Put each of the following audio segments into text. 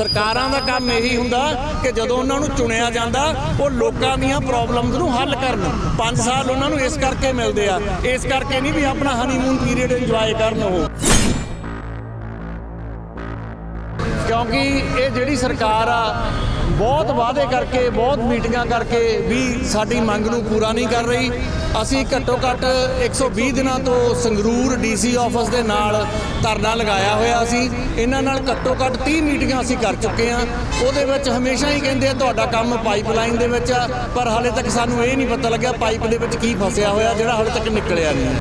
ਸਰਕਾਰਾਂ ਦਾ ਕੰਮ ਇਹੀ ਹੁੰਦਾ ਕਿ ਜਦੋਂ ਉਹਨਾਂ ਨੂੰ ਚੁਣਿਆ ਜਾਂਦਾ, ਉਹ ਲੋਕਾਂ ਦੀਆਂ ਪ੍ਰੋਬਲਮਸ ਨੂੰ ਹੱਲ ਕਰਨ। 5 ਸਾਲ ਉਹਨਾਂ ਨੂੰ ਇਸ ਕਰਕੇ ਮਿਲਦੇ ਆ। ਇਸ ਕਰਕੇ ਨਹੀਂ ਵੀ ਆਪਣਾ ਹਨੀਮੂਨ ਪੀਰੀਅਡ ਇੰਜੋਏ ਕਰਨ ਉਹ। ਕਿਉਂਕਿ ਇਹ ਜਿਹੜੀ ਸਰਕਾਰ ਆ ਬਹੁਤ ਵਾਅਦੇ ਕਰਕੇ, ਬਹੁਤ ਮੀਟਿੰਗਾਂ ਕਰਕੇ ਵੀ ਸਾਡੀ ਮੰਗ ਨੂੰ ਪੂਰਾ ਨਹੀਂ ਕਰ ਰਹੀ। ਅਸੀਂ ਘੱਟੋ ਘੱਟ 120 ਦਿਨਾਂ ਤੋਂ ਸੰਗਰੂਰ ਡੀਸੀ ਆਫਿਸ ਦੇ ਨਾਲ ਧਰਨਾ ਲਗਾਇਆ ਹੋਇਆ ਸੀ। ਇਹਨਾਂ ਨਾਲ ਘੱਟੋ ਘੱਟ 30 ਮੀਟਿੰਗਾਂ ਅਸੀਂ ਕਰ ਚੁੱਕੇ ਹਾਂ। ਉਹਦੇ ਵਿੱਚ ਹਮੇਸ਼ਾ ਹੀ ਕਹਿੰਦੇ ਆ, ਤੁਹਾਡਾ ਕੰਮ ਪਾਈਪਲਾਈਨ ਦੇ ਵਿੱਚ ਆ। ਪਰ ਹਾਲੇ ਤੱਕ ਸਾਨੂੰ ਇਹ ਨਹੀਂ ਪਤਾ ਲੱਗਿਆ ਪਾਈਪ ਦੇ ਵਿੱਚ ਕੀ ਫਸਿਆ ਹੋਇਆ, ਜਿਹੜਾ ਹਾਲੇ ਤੱਕ ਨਿਕਲਿਆ ਨਹੀਂ।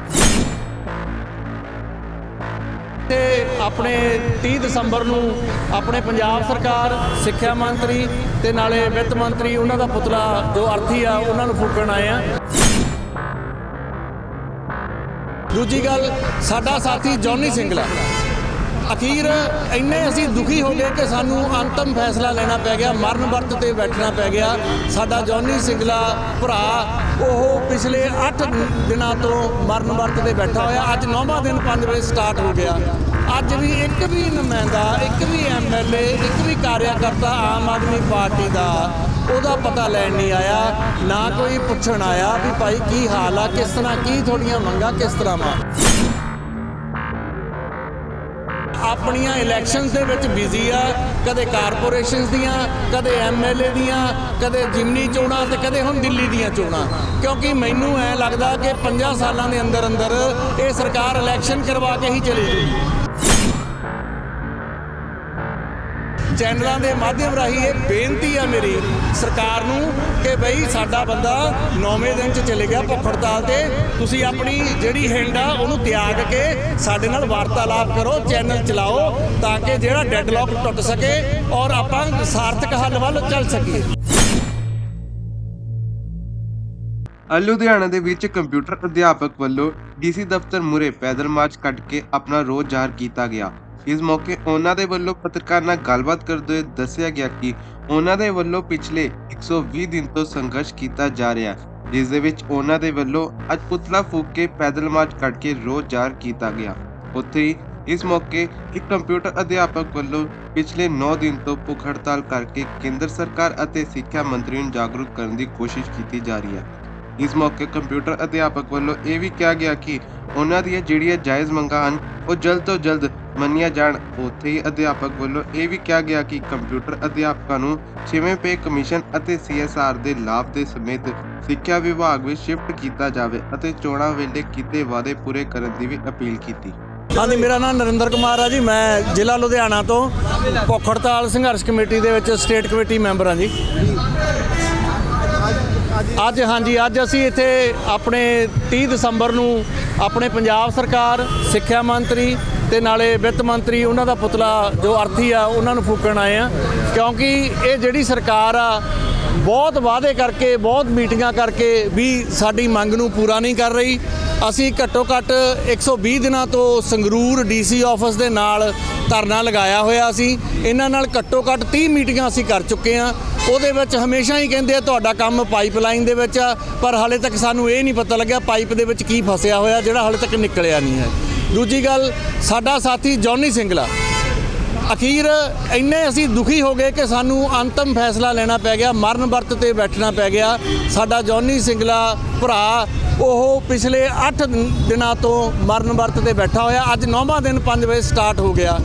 ਤੇ ਆਪਣੇ 30 ਦਸੰਬਰ ਨੂੰ ਆਪਣੇ ਪੰਜਾਬ ਸਰਕਾਰ, ਸਿੱਖਿਆ ਮੰਤਰੀ ਤੇ ਨਾਲੇ ਵਿੱਤ ਮੰਤਰੀ, ਉਹਨਾਂ ਦਾ ਪੁਤਲਾ ਜੋ ਅਰਥੀ ਆ, ਉਹਨਾਂ ਨੂੰ ਫੂਕਣ ਆਏ ਆ। ਦੂਜੀ ਗੱਲ, ਸਾਡਾ ਸਾਥੀ ਜੌਨੀ ਸਿੰਗਲਾ। ਅਖੀਰ ਇੰਨੇ ਅਸੀਂ ਦੁਖੀ ਹੋ ਗਏ ਕਿ ਸਾਨੂੰ ਅੰਤਮ ਫੈਸਲਾ ਲੈਣਾ ਪੈ ਗਿਆ, ਮਰਨ ਵਰਤ ਤੇ ਬੈਠਣਾ ਪੈ ਗਿਆ। ਸਾਡਾ ਜੌਨੀ ਸਿੰਗਲਾ ਭਰਾ, ਉਹ ਪਿਛਲੇ 8 ਦਿਨਾਂ ਤੋਂ ਮਰਨ ਵਰਤ ਤੇ ਬੈਠਾ ਹੋਇਆ। ਅੱਜ 9ਵਾਂ ਦਿਨ 5 ਵਜੇ ਸਟਾਰਟ ਹੋ ਗਿਆ। ਅੱਜ ਵੀ ਇੱਕ ਵੀ ਨੁਮਾਇੰਦਾ, ਇੱਕ ਵੀ ਐਮਐਲਏ ਇੱਕ ਵੀ ਕਾਰਿਆਕਰਤਾ ਆਮ ਆਦਮੀ ਪਾਰਟੀ ਦਾ ਉਹਦਾ ਪਤਾ ਲੈਣ ਨਹੀਂ ਆਇਆ, ਨਾ ਕੋਈ ਪੁੱਛਣ ਆਇਆ ਵੀ ਭਾਈ ਕੀ ਹਾਲ ਆ, ਕਿਸ ਤਰ੍ਹਾਂ ਕੀ ਤੁਹਾਡੀਆਂ ਮੰਗਾਂ, ਕਿਸ ਤਰ੍ਹਾਂ ਵਾ। ਆਪਣੀਆਂ ਇਲੈਕਸ਼ਨਸ ਦੇ ਵਿੱਚ ਬਿਜ਼ੀ ਆ ਕਦੇ ਕਾਰਪੋਰੇਸ਼ਨਸ ਦੀਆਂ, ਕਦੇ ਐਮਐਲਏ ਦੀਆਂ, ਕਦੇ ਜਿਮਨੀ ਚੋਣਾਂ ਤੇ ਕਦੇ ਹੁਣ ਦਿੱਲੀ ਦੀਆਂ ਚੋਣਾਂ। ਕਿਉਂਕਿ ਮੈਨੂੰ ਐ ਲੱਗਦਾ ਕਿ 50 ਸਾਲਾਂ ਦੇ ਅੰਦਰ ਅੰਦਰ ਇਹ ਸਰਕਾਰ ਇਲੈਕਸ਼ਨ ਕਰਵਾ ਕੇ ਹੀ ਚਲੀ ਜੂਗੀ ਚੈਨਲਾਂ ਦੇ ਮਾਧਿਅਮ ਰਾਹੀਂ ਇਹ ਬੇਨਤੀ ਆ ਮੇਰੀ ਸਰਕਾਰ ਨੂੰ ਕਿ ਬਈ ਸਾਡਾ ਬੰਦਾ 9ਵੇਂ ਦਿਨ ਚ ਚਲੇ ਗਿਆ ਭੁੱਖ ਹੜਤਾਲ ਤੇ। ਤੁਸੀਂ ਆਪਣੀ ਜਿਹੜੀ ਹਿੰਡ ਆ, ਉਹਨੂੰ ਤਿਆਗ ਕੇ ਸਾਡੇ ਨਾਲ ਵਾਰਤਾਲਾਪ ਕਰੋ, ਚੈਨਲ ਚਲਾਓ ਤਾਂ ਕਿ ਜਿਹੜਾ ਡੈਡਲੌਕ ਟੁੱਟ ਸਕੇ ਔਰ ਆਪਾਂ ਸਾਰਥਕ ਹੱਲ ਵੱਲ ਚੱਲ ਸਕੀਏ। ਲੁਧਿਆਣਾ ਦੇ ਵਿੱਚ ਕੰਪਿਊਟਰ ਅਧਿਆਪਕ ਵੱਲੋਂ ਡੀਸੀ ਦਫ਼ਤਰ ਮੁਰੇ ਪੈਦਲ ਮਾਰਚ ਕੱਢ ਕੇ ਆਪਣਾ ਰੋਸ ਜ਼ਾਹਰ ਕੀਤਾ ਗਿਆ। ਇਸ ਮੌਕੇ ਉਹਨਾਂ ਦੇ ਵੱਲੋਂ ਪੱਤਰਕਾਰ ਨਾਲ ਗੱਲਬਾਤ ਕਰਦੇ ਹੋਏ ਦੱਸਿਆ ਗਿਆ ਕਿ ਉਹਨਾਂ ਦੇ ਵੱਲੋਂ ਪਿਛਲੇ 120 ਦਿਨ ਤੋਂ ਸੰਘਰਸ਼ ਕੀਤਾ ਜਾ ਰਿਹਾ। ਹੈ ਜਿਸ ਦੇ ਵਿੱਚ ਉਹਨਾਂ ਦੇ ਵੱਲੋਂ ਅੱਜ ਪੁਤਲਾ ਫੂਕ ਕੇ ਪੈਦਲ ਮਾਰਚ ਕੱਢ ਕੇ ਰੋਸ ਜ਼ਾਹਰ ਕੀਤਾ ਗਿਆ। ਉੱਥੇ ਇਸ ਮੌਕੇ ਇੱਕ ਕੰਪਿਊਟਰ ਅਧਿਆਪਕ ਵੱਲੋਂ ਪਿਛਲੇ 9 ਦਿਨ ਤੋਂ ਭੁੱਖ ਹੜਤਾਲ ਕਰਕੇ ਕੇਂਦਰ ਸਰਕਾਰ ਅਤੇ ਸਿੱਖਿਆ ਮੰਤਰੀ ਨੂੰ ਜਾਗਰੂਕ ਕਰਨ ਦੀ ਕੋਸ਼ਿਸ਼ ਕੀਤੀ ਜਾ ਰਹੀ ਹੈ। ਇਸ ਮੌਕੇ ਕੰਪਿਊਟਰ ਅਧਿਆਪਕ ਵੱਲੋਂ ਇਹ ਵੀ ਕਿਹਾ ਗਿਆ ਕਿ ਉਹਨਾਂ ਦੀਆਂ ਜਿਹੜੀਆਂ ਜਾਇਜ਼ ਮੰਗਾਂ ਹਨ, ਉਹ ਜਲਦ ਤੋਂ ਜਲਦ ਮੰਨੀਆਂ ਜਾਣ, ਉੱਥੇ ਹੀ ਅਧਿਆਪਕ ਵੱਲੋਂ ਇਹ ਵੀ ਕਿਹਾ ਗਿਆ ਕਿ ਕੰਪਿਊਟਰ ਅਧਿਆਪਕਾਂ ਨੂੰ 6ਵੇਂ ਪੇ ਕਮਿਸ਼ਨ ਅਤੇ ਸੀਐਸਆਰ ਦੇ ਲਾਭ ਦੇ ਸਮੇਤ ਸਿੱਖਿਆ ਵਿਭਾਗ ਵਿੱਚ ਸ਼ਿਫਟ ਕੀਤਾ ਜਾਵੇ ਅਤੇ ਚੋਣਾਂ ਵੇਲੇ ਕੀਤੇ ਵਾਅਦੇ ਪੂਰੇ ਕਰਨ ਦੀ ਵੀ ਅਪੀਲ ਕੀਤੀ। ਹਾਂਜੀ, ਮੇਰਾ ਨਾਮ ਨਰਿੰਦਰ ਕੁਮਾਰ ਆ ਜੀ। ਮੈਂ ਜ਼ਿਲ੍ਹਾ ਲੁਧਿਆਣਾ ਤੋਂ ਭੁੱਖ ਹੜਤਾਲ ਸੰਘਰਸ਼ ਕਮੇਟੀ ਦੇ ਵਿੱਚ ਸਟੇਟ ਕਮੇਟੀ ਮੈਂਬਰ ਹਾਂ ਜੀ। ਅੱਜ, ਹਾਂਜੀ, ਅੱਜ ਅਸੀਂ ਇੱਥੇ ਆਪਣੇ 30 ਦਸੰਬਰ ਨੂੰ ਆਪਣੇ ਪੰਜਾਬ ਸਰਕਾਰ, ਸਿੱਖਿਆ ਮੰਤਰੀ ਤੇ ਨਾਲੇ ਵਿੱਤ ਮੰਤਰੀ ਉਹਨਾਂ ਦਾ ਪੁਤਲਾ ਜੋ ਅਰਥੀ ਆ, ਉਹਨਾਂ ਨੂੰ ਫੂਕਣ ਆਏ ਆ। ਕਿਉਂਕਿ ਇਹ ਜਿਹੜੀ ਸਰਕਾਰ ਆ, ਬਹੁਤ ਵਾਅਦੇ ਕਰਕੇ, ਬਹੁਤ ਮੀਟਿੰਗਾਂ ਕਰਕੇ ਵੀ ਸਾਡੀ ਮੰਗ ਨੂੰ ਪੂਰਾ ਨਹੀਂ ਕਰ ਰਹੀ। ਅਸੀਂ ਘੱਟੋ ਘੱਟ 120 ਦਿਨਾਂ ਤੋਂ ਸੰਗਰੂਰ ਡੀਸੀ ਆਫਿਸ ਦੇ ਨਾਲ ਧਰਨਾ ਲਗਾਇਆ ਹੋਇਆ ਸੀ। ਇਹਨਾਂ ਨਾਲ ਘੱਟੋ ਘੱਟ 30 ਮੀਟਿੰਗਾਂ ਅਸੀਂ ਕਰ ਚੁੱਕੇ ਹਾਂ ਉਹਦੇ ਵਿੱਚ ਹਮੇਸ਼ਾ ਹੀ ਕਹਿੰਦੇ ਆ, ਤੁਹਾਡਾ ਕੰਮ ਪਾਈਪਲਾਈਨ ਦੇ ਵਿੱਚ ਆ। ਪਰ ਹਾਲੇ ਤੱਕ ਸਾਨੂੰ ਇਹ ਨਹੀਂ ਪਤਾ ਲੱਗਿਆ, ਪਾਈਪ ਦੇ ਵਿੱਚ ਕੀ ਫਸਿਆ ਹੋਇਆ, ਜਿਹੜਾ ਹਾਲੇ ਤੱਕ ਨਿਕਲਿਆ ਨਹੀਂ ਹੈ। ਦੂਜੀ ਗੱਲ, ਸਾਡਾ ਸਾਥੀ ਜੌਨੀ ਸਿੰਗਲਾ। ਅਖੀਰ ਇੰਨੇ ਅਸੀਂ ਦੁਖੀ ਹੋ ਗਏ ਕਿ ਸਾਨੂੰ ਅੰਤਮ ਫੈਸਲਾ ਲੈਣਾ ਪੈ ਗਿਆ, ਮਰਨ ਵਰਤ ਤੇ ਬੈਠਣਾ ਪੈ ਗਿਆ। ਸਾਡਾ ਜੌਨੀ ਸਿੰਗਲਾ ਭਰਾ, ਉਹ ਪਿਛਲੇ 8 ਦਿਨਾਂ ਤੋਂ ਮਰਨ ਵਰਤ ਤੇ ਬੈਠਾ ਹੋਇਆ। ਅੱਜ 9ਵਾਂ ਦਿਨ 5 ਵਜੇ ਸਟਾਰਟ ਹੋ ਗਿਆ।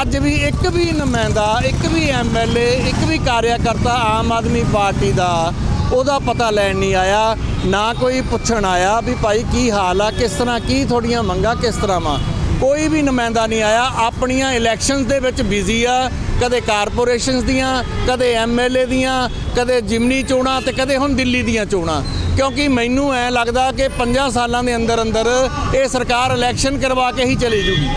ਅੱਜ ਵੀ ਇੱਕ ਵੀ ਨੁਮਾਇੰਦਾ, ਇੱਕ ਵੀ ਐਮਐਲਏ ਇੱਕ ਵੀ ਕਾਰਿਆਕਰਤਾ ਆਮ ਆਦਮੀ ਪਾਰਟੀ ਦਾ ਉਹਦਾ ਪਤਾ ਲੈਣ ਨਹੀਂ ਆਇਆ, ਨਾ ਕੋਈ ਪੁੱਛਣ ਆਇਆ ਵੀ ਭਾਈ ਕੀ ਹਾਲ ਆ, ਕਿਸ ਤਰ੍ਹਾਂ ਕੀ ਤੁਹਾਡੀਆਂ ਮੰਗਾਂ, ਕਿਸ ਤਰ੍ਹਾਂ ਵਾ। ਕੋਈ ਵੀ ਨੁਮਾਇੰਦਾ ਨਹੀਂ ਆਇਆ, ਆਪਣੀਆਂ ਇਲੈਕਸ਼ਨਸ ਦੇ ਵਿੱਚ ਬਿਜ਼ੀ ਆ, ਕਦੇ ਕਾਰਪੋਰੇਸ਼ਨਸ ਦੀਆਂ, ਕਦੇ ਐਮਐਲਏ ਦੀਆਂ, ਕਦੇ ਜਿਮਨੀ ਚੋਣਾਂ ਤੇ ਕਦੇ ਹੁਣ ਦਿੱਲੀ ਦੀਆਂ ਚੋਣਾਂ। ਕਿਉਂਕਿ ਮੈਨੂੰ ਐ ਲੱਗਦਾ ਕਿ 50 ਸਾਲਾਂ ਦੇ ਅੰਦਰ ਅੰਦਰ ਇਹ ਸਰਕਾਰ ਇਲੈਕਸ਼ਨ ਕਰਵਾ ਕੇ ਹੀ ਚਲੀ ਜੂਗੀ।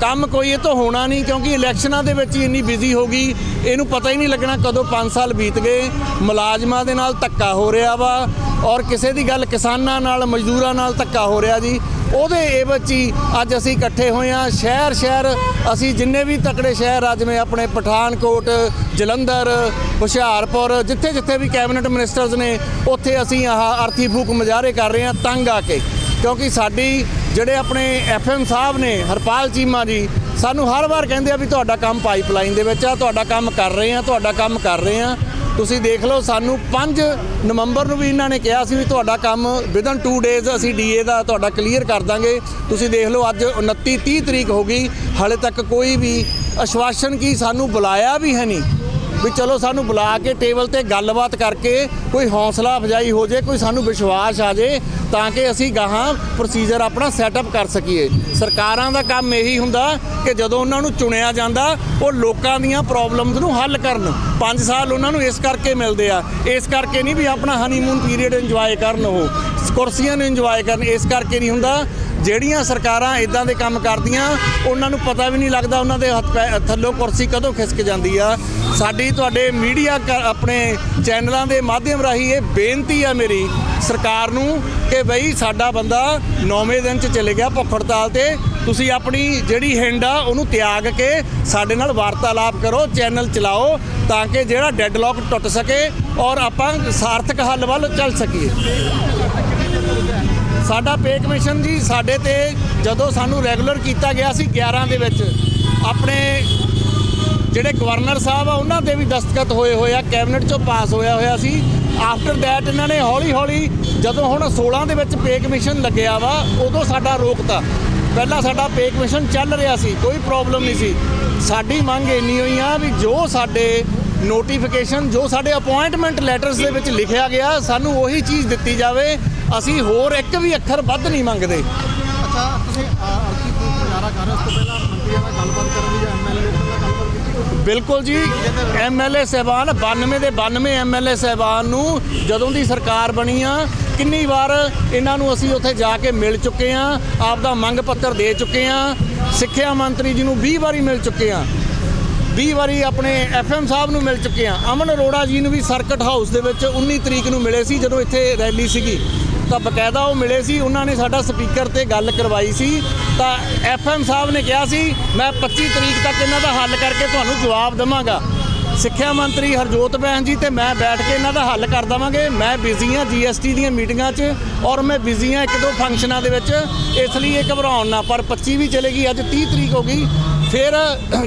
ਕੰਮ ਕੋਈ ਇਹ ਤੋਂ ਹੋਣਾ ਨਹੀਂ, ਕਿਉਂਕਿ ਇਲੈਕਸ਼ਨਾਂ ਦੇ ਵਿੱਚ ਹੀ ਇੰਨੀ ਬਿਜ਼ੀ ਹੋ ਗਈ। ਇਹਨੂੰ ਪਤਾ ਹੀ ਨਹੀਂ ਲੱਗਣਾ ਕਦੋਂ 5 ਸਾਲ ਬੀਤ ਗਏ। ਮੁਲਾਜ਼ਮਾਂ ਦੇ ਨਾਲ ਧੱਕਾ ਹੋ ਰਿਹਾ ਵਾ ਔਰ ਕਿਸੇ ਦੀ ਗੱਲ ਕਿਸਾਨਾਂ ਨਾਲ, ਮਜ਼ਦੂਰਾਂ ਨਾਲ ਧੱਕਾ ਹੋ ਰਿਹਾ ਜੀ। ਉਹਦੇ ਇਹ ਵਿੱਚ ਹੀ ਅੱਜ ਅਸੀਂ ਇਕੱਠੇ ਹੋਏ ਆ ਸ਼ਹਿਰ ਸ਼ਹਿਰ ਅਸੀਂ ਜਿੰਨੇ ਵੀ ਤਕੜੇ ਸ਼ਹਿਰ ਅੱਜ ਜਿਵੇਂ ਆਪਣੇ ਪਠਾਨਕੋਟ, ਜਲੰਧਰ, ਹੁਸ਼ਿਆਰਪੁਰ ਜਿੱਥੇ ਜਿੱਥੇ ਵੀ ਕੈਬਨਿਟ ਮਿਨਿਸਟਰਸ ਨੇ, ਉੱਥੇ ਅਸੀਂ ਆਹ ਅਰਥੀ ਫੂਕ ਮੁਜ਼ਾਹਰੇ ਕਰ ਰਹੇ ਹਾਂ, ਤੰਗ ਆ ਕੇ। ਕਿਉਂਕਿ ਸਾਡੀ ਜਿਹੜੇ ਆਪਣੇ ਐਫਐਮ ਸਾਹਿਬ ਨੇ, ਹਰਪਾਲ ਚੀਮਾ ਜੀ, ਸਾਨੂੰ ਹਰ ਵਾਰ ਕਹਿੰਦੇ ਆ ਵੀ ਤੁਹਾਡਾ ਕੰਮ ਪਾਈਪਲਾਈਨ ਦੇ ਵਿੱਚ ਆ, ਤੁਹਾਡਾ ਕੰਮ ਕਰ ਰਹੇ ਆ, ਤੁਹਾਡਾ ਕੰਮ ਕਰ ਰਹੇ ਆ। ਤੁਸੀਂ ਦੇਖ ਲਓ, ਸਾਨੂੰ 5 ਨਵੰਬਰ ਨੂੰ ਵੀ ਇਹਨਾਂ ਨੇ ਕਿਹਾ ਸੀ ਵੀ ਤੁਹਾਡਾ ਕੰਮ ਵਿਦਨ 2 ਡੇਜ਼ ਅਸੀਂ ਡੀਏ ਦਾ ਤੁਹਾਡਾ ਕਲੀਅਰ ਕਰ ਦਾਂਗੇ। ਤੁਸੀਂ ਦੇਖ ਲਓ, ਅੱਜ 29 30 ਤਰੀਕ ਹੋ ਗਈ, ਹਾਲੇ ਤੱਕ ਕੋਈ ਵੀ ਅਸ਼ਵਾਸਨ ਕੀ ਸਾਨੂੰ ਬੁਲਾਇਆ ਵੀ ਹੈ ਨਹੀਂ। ਵੀ ਚਲੋ ਸਾਨੂੰ ਬੁਲਾ ਕੇ ਟੇਬਲ ਤੇ ਗੱਲਬਾਤ ਕਰਕੇ ਕੋਈ ਹੌਸਲਾ ਅਫਜਾਈ ਹੋ ਜੇ, ਕੋਈ ਸਾਨੂੰ ਵਿਸ਼ਵਾਸ ਆ ਜੇ, ਤਾਂ ਕਿ ਅਸੀਂ ਗਾਹਾਂ ਪ੍ਰੋਸੀਜਰ ਆਪਣਾ ਸੈਟਅਪ ਕਰ ਸਕੀਏ। ਸਰਕਾਰਾਂ ਦਾ ਕੰਮ ਇਹੀ ਹੁੰਦਾ ਕਿ ਜਦੋਂ ਉਹਨਾਂ ਨੂੰ ਚੁਣਿਆ ਜਾਂਦਾ, ਉਹ ਲੋਕਾਂ ਦੀਆਂ ਪ੍ਰੋਬਲਮਸ ਨੂੰ ਹੱਲ ਕਰਨ। 5 ਸਾਲ ਉਹਨਾਂ ਨੂੰ ਇਸ ਕਰਕੇ ਮਿਲਦੇ ਆ। ਇਸ ਕਰਕੇ ਨਹੀਂ ਵੀ ਆਪਣਾ ਹਨੀਮੂਨ ਪੀਰੀਅਡ ਇੰਜੋਏ ਕਰਨ ਉਹ। ਕੁਰਸੀਆਂ ਨੂੰ ਇੰਜੋਏ ਕਰਨ। ਇਸ ਕਰਕੇ ਨਹੀਂ ਹੁੰਦਾ। ਜਿਹੜੀਆਂ ਸਰਕਾਰਾਂ ਇਦਾਂ ਦੇ ਕੰਮ ਕਰਦੀਆਂ, ਉਹਨਾਂ ਨੂੰ ਪਤਾ ਵੀ ਨਹੀਂ ਲੱਗਦਾ ਉਹਨਾਂ ਦੇ ਹੱਥ ਪੈ- ਥੱਲੋਂ ਕੁਰਸੀ ਕਦੋਂ ਖਿਸਕ ਜਾਂਦੀ ਆ। ਸਾਡੀ ਤੁਹਾਡੇ ਮੀਡੀਆ ਆਪਣੇ ਚੈਨਲਾਂ ਦੇ ਮਾਧਿਅਮ ਰਾਹੀਂ ਇਹ ਬੇਨਤੀ ਆ ਮੇਰੀ ਸਰਕਾਰ ਨੂੰ ਕਿ ਬਈ ਸਾਡਾ ਬੰਦਾ 9ਵੇਂ ਦਿਨ ਚ ਚਲੇ ਗਿਆ ਭੁੱਖ ਹੜਤਾਲ ਤੇ। ਤੁਸੀਂ ਆਪਣੀ ਜਿਹੜੀ ਹਿੰਡ ਆ, ਉਹਨੂੰ ਤਿਆਗ ਕੇ ਸਾਡੇ ਨਾਲ ਵਾਰਤਾਲਾਪ ਕਰੋ, ਚੈਨਲ ਚਲਾਓ ਤਾਂ ਕਿ ਜਿਹੜਾ ਡੈਡਲੌਕ ਟੁੱਟ ਸਕੇ ਔਰ ਆਪਾਂ ਸਾਰਥਕ ਹੱਲ ਵੱਲ ਚੱਲ ਸਕੀਏ। ਸਾਡਾ ਪੇ ਕਮਿਸ਼ਨ ਜੀ ਸਾਡੇ ਤੇ ਜਦੋਂ ਸਾਨੂੰ ਰੈਗੂਲਰ ਕੀਤਾ ਗਿਆ ਸੀ 11 ਦੇ ਵਿੱਚ, ਆਪਣੇ ਜਿਹੜੇ ਗਵਰਨਰ ਸਾਹਿਬ ਆ, ਉਹਨਾਂ ਦੇ ਵੀ ਦਸਤਖਤ ਹੋਏ ਹੋਏ ਆ, ਕੈਬਨਿਟ ਚੋਂ ਪਾਸ ਹੋਇਆ ਹੋਇਆ ਸੀ। ਆਫਟਰ ਦੈਟ ਇਹਨਾਂ ਨੇ ਹੌਲੀ ਹੌਲੀ ਜਦੋਂ ਹੁਣ 16 ਦੇ ਵਿੱਚ ਪੇ ਕਮਿਸ਼ਨ ਲੱਗਿਆ ਵਾ, ਉਦੋਂ ਸਾਡਾ ਰੋਕਤਾ। ਪਹਿਲਾਂ ਸਾਡਾ ਪੇ ਕਮਿਸ਼ਨ ਚੱਲ ਰਿਹਾ ਸੀ, ਕੋਈ ਪ੍ਰੋਬਲਮ ਨਹੀਂ ਸੀ। ਸਾਡੀ ਮੰਗ ਇੰਨੀ ਹੋਈ ਆ ਵੀ ਜੋ ਸਾਡੇ ਨੋਟੀਫਿਕੇਸ਼ਨ ਜੋ ਸਾਡੇ ਅਪਾਇੰਟਮੈਂਟ ਲੈਟਰਸ ਦੇ ਵਿੱਚ ਲਿਖਿਆ ਗਿਆ, ਸਾਨੂੰ ਉਹੀ ਚੀਜ਼ ਦਿੱਤੀ ਜਾਵੇ। ਅਸੀਂ ਹੋਰ ਇੱਕ ਵੀ ਅੱਖਰ ਵੱਧ ਨਹੀਂ ਮੰਗਦੇ। ਅੱਛਾ, ਤੁਸੀਂ ਅਰਜੀ ਤੋਂ ਗੁਜ਼ਾਰਾ ਕਰ ਰਹੇ ਉਸ ਤੋਂ ਪਹਿਲਾਂ ਮੰਤਰੀਆਂ ਨਾਲ ਗੱਲਬਾਤ ਕਰਨ ਦੀ ਐਮਐਲਏ ਬਿਲਕੁਲ ਜੀ ਐਮਐਲਏ ਸਹਿਬਾਨ 92 ਦੇ 92 ਐਮਐਲਏ ਸਹਿਬਾਨ ਨੂੰ ਜਦੋਂ ਦੀ ਸਰਕਾਰ ਬਣੀ ਆ, ਕਿੰਨੀ ਵਾਰ ਇਹਨਾਂ ਨੂੰ ਅਸੀਂ ਉੱਥੇ ਜਾ ਕੇ ਮਿਲ ਚੁੱਕੇ ਆ, ਆਪਦਾ ਮੰਗ ਪੱਤਰ ਦੇ ਚੁੱਕੇ ਆ, ਸਿੱਖਿਆ ਮੰਤਰੀ ਜੀ ਨੂੰ 20 ਵਾਰੀ ਮਿਲ ਚੁੱਕੇ ਆ 20 ਵਾਰੀ ਆਪਣੇ ਐਫਐਮ ਸਾਹਿਬ ਨੂੰ ਮਿਲ ਚੁੱਕੇ ਆ। ਅਮਨ ਅਰੋੜਾ ਜੀ ਨੂੰ ਵੀ ਸਰਕਟ ਹਾਊਸ ਦੇ ਵਿੱਚ 19 ਤਰੀਕ ਨੂੰ ਮਿਲੇ ਸੀ ਜਦੋਂ ਇੱਥੇ ਰੈਲੀ ਸੀਗੀ। ਤਾਂ ਬਕਾਇਦਾ ਉਹ ਮਿਲੇ ਸੀ, ਉਹਨਾਂ ਨੇ ਸਾਡਾ ਸਪੀਕਰ ਤੇ ਗੱਲ ਕਰਵਾਈ ਸੀ। ਤਾਂ ਐਫਐਮ ਸਾਹਿਬ ਨੇ ਕਿਹਾ ਸੀ, ਮੈਂ 25 ਤਰੀਕ ਤੱਕ ਇਹਨਾਂ ਦਾ ਹੱਲ ਕਰਕੇ ਤੁਹਾਨੂੰ ਜਵਾਬ ਦੇਵਾਂਗਾ। ਸਿੱਖਿਆ ਮੰਤਰੀ ਹਰਜੋਤ ਬਹਿਨ ਜੀ ਤੇ ਮੈਂ ਬੈਠ ਕੇ ਇਹਨਾਂ ਦਾ ਹੱਲ ਕਰ ਦੇਵਾਂਗੇ। ਮੈਂ ਬਿਜ਼ੀ ਹਾਂ ਜੀਐਸਟੀ ਦੀਆਂ ਮੀਟਿੰਗਾਂ 'ਚ ਔਰ ਮੈਂ ਬਿਜ਼ੀ ਹਾਂ ਇੱਕ ਦੋ ਫੰਕਸ਼ਨਾਂ ਦੇ ਵਿੱਚ। ਇਸ ਲਈ ਇਹ ਘਬਰਾਉਣ ਨਾ, ਪਰ 25 ਵੀ ਚਲੇਗੀ, ਅੱਜ 30 ਤਰੀਕ ਹੋ ਗਈ। ਫਿਰ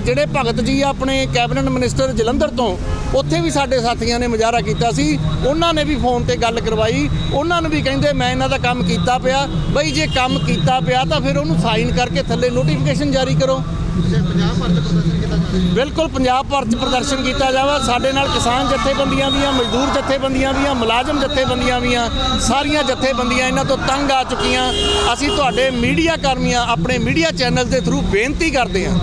ਜਿਹੜੇ ਭਗਤ ਜੀ ਆ ਆਪਣੇ ਕੈਬਨਿਟ ਮਿਨਿਸਟਰ ਜਲੰਧਰ ਤੋਂ, ਉੱਥੇ ਵੀ ਸਾਡੇ ਸਾਥੀਆਂ ਨੇ ਮੁਜ਼ਾਹਰਾ ਕੀਤਾ ਸੀ। ਉਹਨਾਂ ਨੇ ਵੀ ਫੋਨ ਤੇ ਗੱਲ ਕਰਵਾਈ। ਉਹਨਾਂ ਨੂੰ ਵੀ ਕਹਿੰਦੇ, ਮੈਂ ਇਹਨਾਂ ਦਾ ਕੰਮ ਕੀਤਾ ਪਿਆ। ਬਈ ਜੇ ਕੰਮ ਕੀਤਾ ਪਿਆ ਤਾਂ ਫਿਰ ਉਹਨੂੰ ਸਾਈਨ ਕਰਕੇ ਥੱਲੇ ਨੋਟੀਫਿਕੇਸ਼ਨ ਜਾਰੀ ਕਰੋ। ਬਿਲਕੁਲ ਪੰਜਾਬ ਭਰ ਚ ਪ੍ਰਦਰਸ਼ਨ ਕੀਤਾ ਜਾਵੇ। ਸਾਡੇ ਨਾਲ ਕਿਸਾਨ ਜਥੇਬੰਦੀਆਂ ਦੀਆਂ ਮਜ਼ਦੂਰ ਜਥੇਬੰਦੀਆਂ ਦੀਆਂ ਮੁਲਾਜ਼ਮ ਜਥੇਬੰਦੀਆਂ ਦੀਆਂ ਸਾਰੀਆਂ ਜਥੇਬੰਦੀਆਂ ਇਹਨਾਂ ਤੋਂ ਤੰਗ ਆ ਚੁੱਕੀਆਂ। ਅਸੀਂ ਤੁਹਾਡੇ ਮੀਡੀਆ ਕਰਮੀਆਂ, ਆਪਣੇ ਮੀਡੀਆ ਚੈਨਲ ਦੇ ਥਰੂ ਬੇਨਤੀ ਕਰਦੇ ਹਾਂ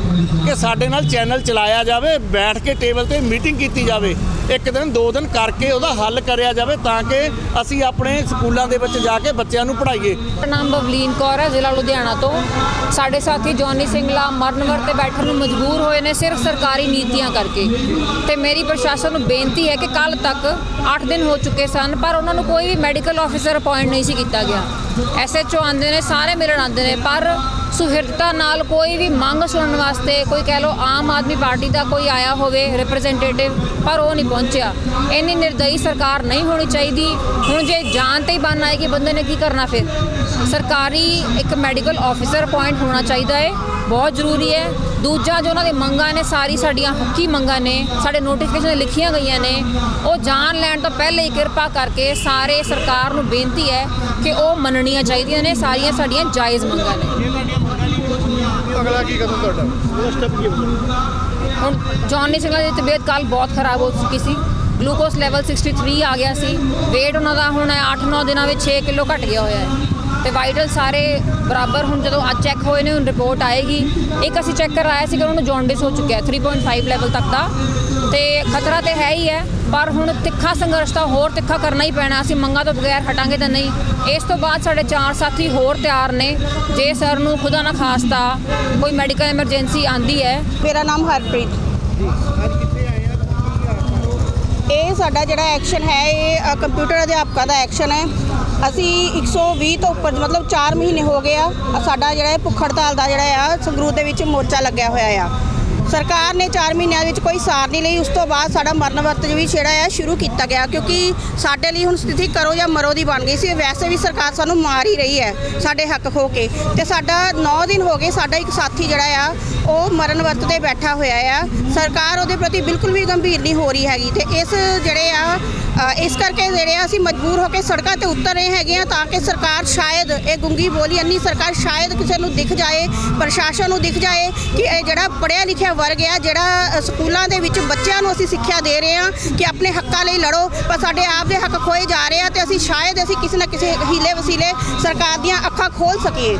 ਕਿ ਸਾਡੇ ਨਾਲ ਚੈਨਲ ਚਲਾਇਆ ਜਾਵੇ, ਬੈਠ ਕੇ ਟੇਬਲ ਤੇ ਮੀਟਿੰਗ ਕੀਤੀ ਜਾਵੇ। ਇੱਕ ਦਿਨ, ਦੋ ਦਿਨ ਕਰਕੇ ਉਹਦਾ ਹੱਲ ਕਰਿਆ ਜਾਵੇ ਤਾਂ ਕਿ ਅਸੀਂ ਆਪਣੇ ਸਕੂਲਾਂ ਦੇ ਵਿੱਚ ਜਾ ਕੇ ਬੱਚਿਆਂ ਨੂੰ ਪੜ੍ਹਾਈਏ। ਨਾਮ ਬਵਲੀਨ ਕੌਰ ਹੈ, ਜ਼ਿਲ੍ਹਾ ਲੁਧਿਆਣਾ ਤੋਂ। ਸਾਡੇ ਸਾਥੀ ਜੌਨੀ ਸਿੰਗਲਾ ਮਰਨਵਰ ਤੇ ਬੈਠਣ ਨੂੰ ਮਜਬੂਰ ਹੋਏ ਨੇ ਸਿਰਫ ਸਰਕਾਰੀ ਨੀਤੀਆਂ ਕਰਕੇ। ਤੇ ਮੇਰੀ ਪ੍ਰਸ਼ਾਸਨ ਨੂੰ ਬੇਨਤੀ ਹੈ ਕਿ ਕੱਲ ਤੱਕ 8 ਦਿਨ ਹੋ ਚੁੱਕੇ ਸਨ, ਪਰ ਉਹਨਾਂ ਨੂੰ ਕੋਈ ਵੀ ਮੈਡੀਕਲ ਆਫੀਸਰ ਅਪਾਇੰਟ ਨਹੀਂ ਸੀ ਕੀਤਾ ਗਿਆ। ਐਸਐਚਓ ਆਉਂਦੇ ਨੇ, ਸਾਰੇ ਮਿਲਣ ਆਉਂਦੇ ਨੇ, ਪਰ ਸੁਹਿਰਦਤਾ ਨਾਲ ਕੋਈ ਵੀ ਮੰਗ ਸੁਣਨ ਵਾਸਤੇ ਕੋਈ ਕਹਿ ਲਓ ਆਮ ਆਦਮੀ ਪਾਰਟੀ ਦਾ ਕੋਈ ਆਇਆ ਹੋਵੇ ਰਿਪਰੈਜ਼ੈਂਟੇਟਿਵ ਪਰ ਉਹ ਨਹੀਂ ਪਹੁੰਚਿਆ। ਇੰਨੀ ਨਿਰਦਈ ਸਰਕਾਰ ਨਹੀਂ ਹੋਣੀ ਚਾਹੀਦੀ। ਹੁਣ ਜੇ ਜਾਨ ਤੇ ਹੀ ਬਣ ਆਏ ਕਿ ਬੰਦੇ ਨੇ ਕੀ ਕਰਨਾ ਫਿਰ? ਸਰਕਾਰੀ ਇੱਕ ਮੈਡੀਕਲ ਆਫੀਸਰ ਅਪਾਇੰਟ ਹੋਣਾ ਚਾਹੀਦਾ ਹੈ ਬਹੁਤ ਜ਼ਰੂਰੀ ਹੈ ਦੂਜਾ ਜੋ ਉਹਨਾਂ ਦੀ ਮੰਗਾਂ ਨੇ, ਸਾਰੀ ਸਾਡੀਆਂ ਹੱਕੀ ਮੰਗਾਂ ਨੇ, ਸਾਡੇ ਨੋਟੀਫਿਕੇਸ਼ਨ ਲਿਖੀਆਂ ਗਈਆਂ ਨੇ, ਉਹ ਜਾਨ ਲੈਣ ਤੋਂ ਪਹਿਲੇ ਹੀ ਕਿਰਪਾ ਕਰਕੇ ਸਾਰੇ ਸਰਕਾਰ ਨੂੰ ਬੇਨਤੀ ਹੈ ਕਿ ਉਹ ਮੰਨਣੀਆਂ ਚਾਹੀਦੀਆਂ ਨੇ, ਸਾਰੀਆਂ ਸਾਡੀਆਂ ਜਾਇਜ਼ ਮੰਗਾਂ ਨੇ। ਅਗਲਾ ਕੀ ਕਦਮ ਤੁਹਾਡਾ? ਉਹਦਾ ਸਟੈਪ ਕੀ ਹੋਊਗਾ? ਹੁਣ ਜੌਨੀ ਸਿੰਘਾਂ ਦੀ ਤਬੀਅਤ ਕੱਲ ਬਹੁਤ ਖਰਾਬ ਹੋ ਚੁੱਕੀ ਸੀ। ਗਲੂਕੋਸ ਲੈਵਲ 63 ਆ ਗਿਆ ਸੀ। Weight ਉਹਨਾਂ ਦਾ ਹੁਣ 8-9 ਦਿਨਾਂ ਵਿੱਚ 6 ਕਿਲੋ ਘਟ ਗਿਆ ਹੋਇਆ ਹੈ। ਤੇ ਵਾਈਟਲ ਸਾਰੇ ਬਰਾਬਰ ਹੁਣ ਜਦੋਂ ਅੱਜ ਚੈੱਕ ਹੋਏ ਨੇ ਹੁਣ ਰਿਪੋਰਟ ਆਏਗੀ। ਇੱਕ ਅਸੀਂ ਚੈੱਕ ਕਰਾਇਆ ਸੀ ਕਿ ਉਹਨਾਂ ਨੂੰ ਜੌਂਡਿਸ ਹੋ ਚੁੱਕਿਆ ਹੈ 3.5 ਲੈਵਲ ਤੱਕ ਦਾ। ਤੇ ਖਤਰਾ ਤੇ ਹੈ ਹੀ ਹੈ ਪਰ ਹੁਣ ਤਿੱਖਾ ਸੰਘਰਸ਼ ਤਾਂ ਹੋਰ ਤਿੱਖਾ ਕਰਨਾ ਹੀ ਪੈਣਾ ਅਸੀਂ ਮੰਗਾਂ ਤੋਂ ਬਗੈਰ ਹਟਾਂਗੇ ਤਾਂ ਨਹੀਂ। ਇਸ ਤੋਂ ਬਾਅਦ ਸਾਡੇ ਚਾਰ ਸਾਥੀ ਹੋਰ ਤਿਆਰ ਨੇ ਜੇ ਸਰ ਨੂੰ ਖੁਦਾ ਨਾ ਖਾਸਤਾ ਕੋਈ ਮੈਡੀਕਲ ਐਮਰਜੈਂਸੀ ਆਂਦੀ ਹੈ। ਮੇਰਾ ਨਾਮ ਹਰਪ੍ਰੀਤ। ਅੱਜ ਕਿੱਥੇ ਆਏ ਆ? ਕੀ ਆ ਇਹ ਸਾਡਾ ਜਿਹੜਾ ਐਕਸ਼ਨ ਹੈ ਇਹ ਕੰਪਿਊਟਰ ਅਧਿਆਪਕਾਂ ਦਾ ਐਕਸ਼ਨ ਹੈ। ਅਸੀਂ 120 ਤੋਂ ਉੱਪਰ, ਮਤਲਬ 4 ਮਹੀਨੇ ਹੋ ਗਏ ਆ। ਸਾਡਾ ਜਿਹੜਾ ਇਹ ਭੁੱਖ ਹੜਤਾਲ ਦਾ ਜਿਹੜਾ ਆ, ਸੰਗਰੂਰ ਦੇ ਵਿੱਚ ਮੋਰਚਾ ਲੱਗਿਆ ਹੋਇਆ ਆ। ਸਰਕਾਰ ਨੇ 4 ਮਹੀਨਿਆਂ ਵਿੱਚ ਕੋਈ ਸਾਰ ਨਹੀਂ ਲਈ। ਉਸ ਤੋਂ ਬਾਅਦ ਸਾਡਾ ਮਰਨ ਵਰਤ ਵੀ ਜਿਹੜਾ ਆ, ਸ਼ੁਰੂ ਕੀਤਾ ਗਿਆ। ਕਿਉਂਕਿ ਸਾਡੇ ਲਈ ਹੁਣ ਸਥਿਤੀ ਕਰੋ ਜਾਂ ਮਰੋ ਦੀ ਬਣ ਗਈ ਸੀ। ਵੈਸੇ ਵੀ ਸਰਕਾਰ ਸਾਨੂੰ ਮਾਰ ਹੀ ਰਹੀ ਹੈ, ਸਾਡੇ ਹੱਕ ਖੋ ਕੇ। ਤੇ ਸਾਡਾ 9 ਦਿਨ ਹੋ ਗਏ, ਸਾਡਾ ਇੱਕ ਸਾਥੀ ਜਿਹੜਾ ਆ ਉਹ ਮਰਨ ਵਰਤ ਤੇ ਬੈਠਾ ਹੋਇਆ ਆ। ਸਰਕਾਰ ਉਹਦੇ ਪ੍ਰਤੀ ਬਿਲਕੁਲ ਵੀ ਗੰਭੀਰ ਨਹੀਂ ਹੋ ਰਹੀ ਹੈਗੀ ਤੇ ਇਸ ਜਿਹੜੇ ਆ ਇਸ ਕਰਕੇ ਜਿਹੜੇ ਆ ਅਸੀਂ ਮਜਬੂਰ ਹੋ ਕੇ ਸੜਕਾਂ ਤੇ ਉਤਰ ਰਹੇ ਹੈਗੇ ਆ ਤਾਂ ਕਿ ਸਰਕਾਰ ਸ਼ਾਇਦ ਇਹ ਗੁੰਗੀ ਬੋਲੀ ਅੰਨੀ ਸਰਕਾਰ ਸ਼ਾਇਦ ਕਿਸੇ ਨੂੰ ਦਿਖ ਜਾਏ, ਪ੍ਰਸ਼ਾਸਨ ਨੂੰ ਦਿਖ ਜਾਏ ਕਿ ਇਹ ਜਿਹੜਾ ਪੜ੍ਹਿਆ ਲਿਖਿਆ ਵਰਗ ਆ, ਜਿਹੜਾ ਸਕੂਲਾਂ ਦੇ ਵਿੱਚ ਬੱਚਿਆਂ ਨੂੰ ਅਸੀਂ ਸਿੱਖਿਆ ਦੇ ਰਹੇ ਆ ਕਿ ਆਪਣੇ ਹੱਕਾਂ ਲਈ ਲੜੋ, ਪਰ ਸਾਡੇ ਆਪ ਦੇ ਹੱਕ ਖੋਏ ਜਾ ਰਹੇ ਆ ਤੇ ਅਸੀਂ ਸ਼ਾਇਦ ਅਸੀਂ ਕਿਸੇ ਨਾ ਕਿਸੇ ਹੀਲੇ ਵਸੀਲੇ ਸਰਕਾਰ ਦੀਆਂ ਅੱਖਾਂ ਖੋਲ ਸਕੀਏ।